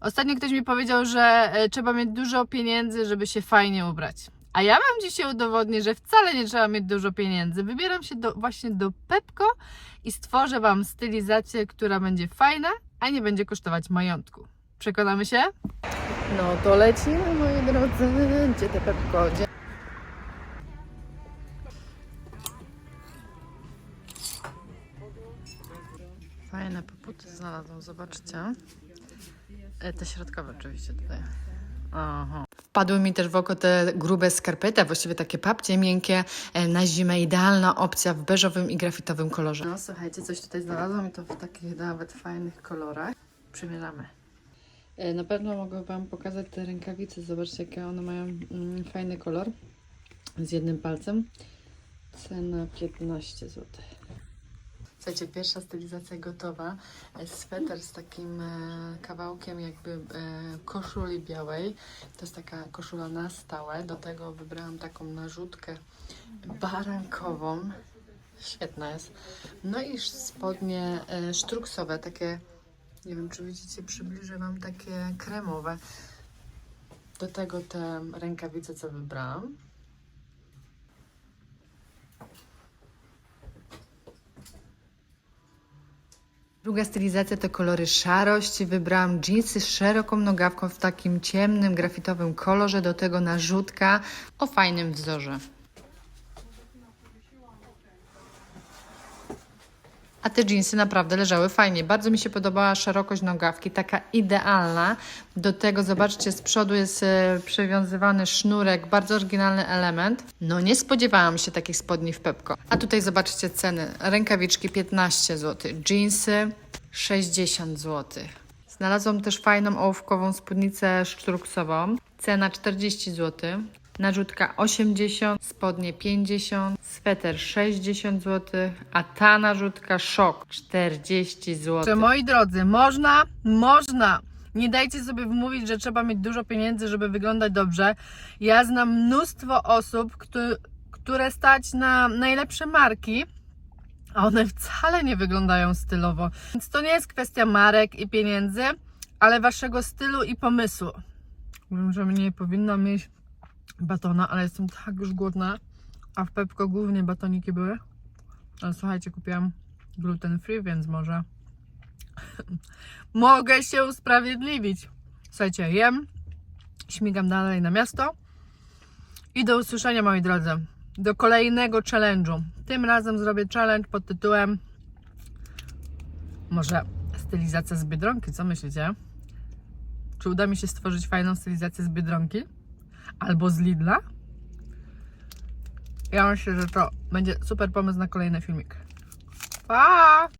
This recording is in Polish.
Ostatnio ktoś mi powiedział, że e, trzeba mieć dużo pieniędzy, żeby się fajnie ubrać. A ja Wam dzisiaj udowodnię, że wcale nie trzeba mieć dużo pieniędzy. Wybieram się do, właśnie do Pepko i stworzę Wam stylizację, która będzie fajna, a nie będzie kosztować majątku. Przekonamy się? No to lecimy, moi drodzy. Gdzie te Pepko? Gdzie... Fajne poputy znalazłam, zobaczcie. E, Te środkowe oczywiście tutaj. Aha. Wpadły mi też w oko te grube skarpety, właściwie takie papcie miękkie e, na zimę. Idealna opcja w beżowym i grafitowym kolorze. No słuchajcie, coś tutaj znalazłam i to w takich nawet fajnych kolorach. Przymierzamy. E, Na pewno mogę Wam pokazać te rękawice. Zobaczcie, jakie one mają mm, fajny kolor. Z jednym palcem. Cena 15 zł. Słuchajcie, pierwsza stylizacja gotowa. E, Sweter z takim e, kawałkiem jakby e, koszuli białej. To jest taka koszula na stałe. Do tego wybrałam taką narzutkę barankową. Świetna jest. No i spodnie sztruksowe, takie, nie wiem czy widzicie, przybliżę Wam takie kremowe. Do tego te rękawice, co wybrałam. Druga stylizacja to kolory szarość. Wybrałam jeansy z szeroką nogawką w takim ciemnym, grafitowym kolorze. Do tego narzutka o fajnym wzorze. A te jeansy naprawdę leżały fajnie. Bardzo mi się podobała szerokość nogawki, taka idealna. Do tego zobaczcie, z przodu jest e, przywiązywany sznurek, bardzo oryginalny element. No nie spodziewałam się takich spodni w Pepko. A tutaj zobaczcie ceny. Rękawiczki 15 zł, jeansy 60 zł. Znalazłam też fajną ołówkową spódnicę sztruksową. Cena 40 zł. Narzutka 80, spodnie 50, sweter 60 zł, a ta narzutka szok 40 Że zł. moi drodzy, można, można. Nie dajcie sobie wmówić, że trzeba mieć dużo pieniędzy, żeby wyglądać dobrze. Ja znam mnóstwo osób, któ- które stać na najlepsze marki, a one wcale nie wyglądają stylowo. Więc to nie jest kwestia marek i pieniędzy, ale waszego stylu i pomysłu. Wiem, że nie powinna mieć batona, ale jestem tak już głodna, a w Pepko głównie batoniki były. Ale słuchajcie, kupiłam gluten free, więc może mogę się usprawiedliwić. Słuchajcie, jem, śmigam dalej na miasto i do usłyszenia moi drodzy. Do kolejnego challenge'u. Tym razem zrobię challenge pod tytułem może stylizacja z Biedronki, co myślicie? Czy uda mi się stworzyć fajną stylizację z Biedronki? Albo z Lidla? Ja myślę, że to będzie super pomysł na kolejny filmik. Pa!